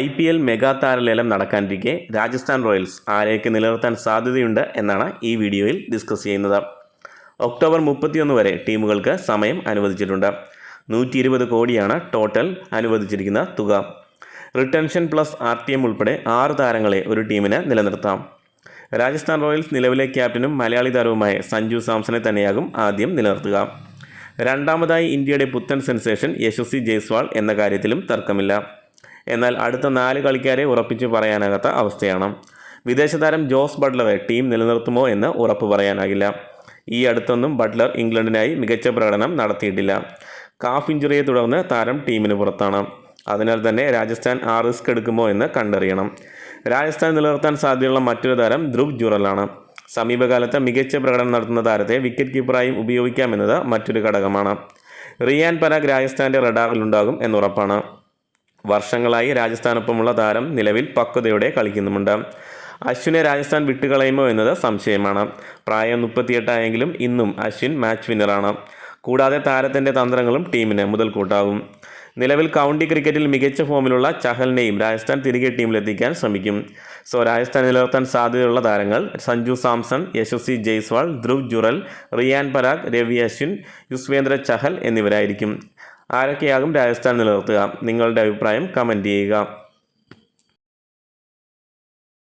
I P L mega താരലേലം നടക്കാനിരിക്കെ Rajasthan Royals ആരെയൊക്കെ നിലനിർത്താൻ സാധ്യതയുണ്ട് എന്നാണ് ഈ വീഡിയോയിൽ ഡിസ്കസ് ചെയ്യുന്നത്. ഒക്ടോബർ മുപ്പത്തിയൊന്ന് വരെ ടീമുകൾക്ക് സമയം അനുവദിച്ചിട്ടുണ്ട്. നൂറ്റി ഇരുപത് കോടിയാണ് ടോട്ടൽ അനുവദിച്ചിരിക്കുന്ന തുക. Retention plus R T M ഉൾപ്പെടെ ആറ് താരങ്ങളെ ഒരു ടീമിന് നിലനിർത്താം. രാജസ്ഥാൻ റോയൽസ് നിലവിലെ ക്യാപ്റ്റനും മലയാളി താരവുമായ സഞ്ജു സാംസനെ തന്നെയാകും ആദ്യം നിലനിർത്തുക. രണ്ടാമതായി ഇന്ത്യയുടെ പുത്തൻ സെൻസേഷൻ യശസ്വി ജയ്സ്വാൾ എന്ന കാര്യത്തിലും തർക്കമില്ല. എന്നാൽ അടുത്ത നാല് കളിക്കാരെ ഉറപ്പിച്ച് പറയാനാകാത്ത അവസ്ഥയാണ്. വിദേശ താരം ജോസ് ബട്ട്ലറെ ടീം നിലനിർത്തുമോ എന്ന് ഉറപ്പ് പറയാനാകില്ല. ഈ അടുത്തൊന്നും ബട്ട്ലർ ഇംഗ്ലണ്ടിനായി മികച്ച പ്രകടനം നടത്തിയിട്ടില്ല. കാഫ് ഇഞ്ചുറിയെ തുടർന്ന് താരം ടീമിന് പുറത്താണ്. അതിനാൽ തന്നെ രാജസ്ഥാൻ ആ റിസ്ക് എടുക്കുമോ എന്ന് കണ്ടറിയണം. രാജസ്ഥാൻ നിലനിർത്താൻ സാധ്യതയുള്ള മറ്റൊരു താരം ധ്രുവ് ജുറലാണ്. സമീപകാലത്ത് മികച്ച പ്രകടനം നടത്തുന്ന താരത്തെ വിക്കറ്റ് കീപ്പറായും ഉപയോഗിക്കാമെന്നത് മറ്റൊരു ഘടകമാണ്. റിയാൻ പരാഗ് രാജസ്ഥാന്റെ റഡാറിലുണ്ടാകും എന്നുറപ്പാണ് വർഷങ്ങളായി രാജസ്ഥാനൊപ്പമുള്ള താരം നിലവിൽ പക്വതയോടെ കളിക്കുന്നുമുണ്ട്. അശ്വിനെ രാജസ്ഥാൻ വിട്ടുകളയുമോ എന്നത് സംശയമാണ്. പ്രായം മുപ്പത്തിയെട്ടായെങ്കിലും ഇന്നും അശ്വിൻ മാച്ച് വിന്നറാണ് കൂടാതെ താരത്തിന്റെ തന്ത്രങ്ങളും ടീമിന് മുതൽക്കൂട്ടാവും. നിലവിൽ കൗണ്ടി ക്രിക്കറ്റിൽ മികച്ച ഫോമിലുള്ള ചഹലിനെയും രാജസ്ഥാൻ തിരികെ ടീമിലെത്തിക്കാൻ ശ്രമിക്കും. സോ രാജസ്ഥാൻ നിലനിർത്താൻ സാധ്യതയുള്ള താരങ്ങൾ സഞ്ജു സാംസൺ യശസ്വി ജയ്സ്വാൾ ധ്രുവ് ജുറൽ റിയാൻ പരാഗ് രവി അശ്വിൻ യുസ്വേന്ദ്ര ചഹൽ എന്നിവരായിരിക്കും. ആരൊക്കെയാകും രാജസ്ഥാൻ നിലനിർത്തുക? നിങ്ങളുടെ അഭിപ്രായം കമന്റ് ചെയ്യുക.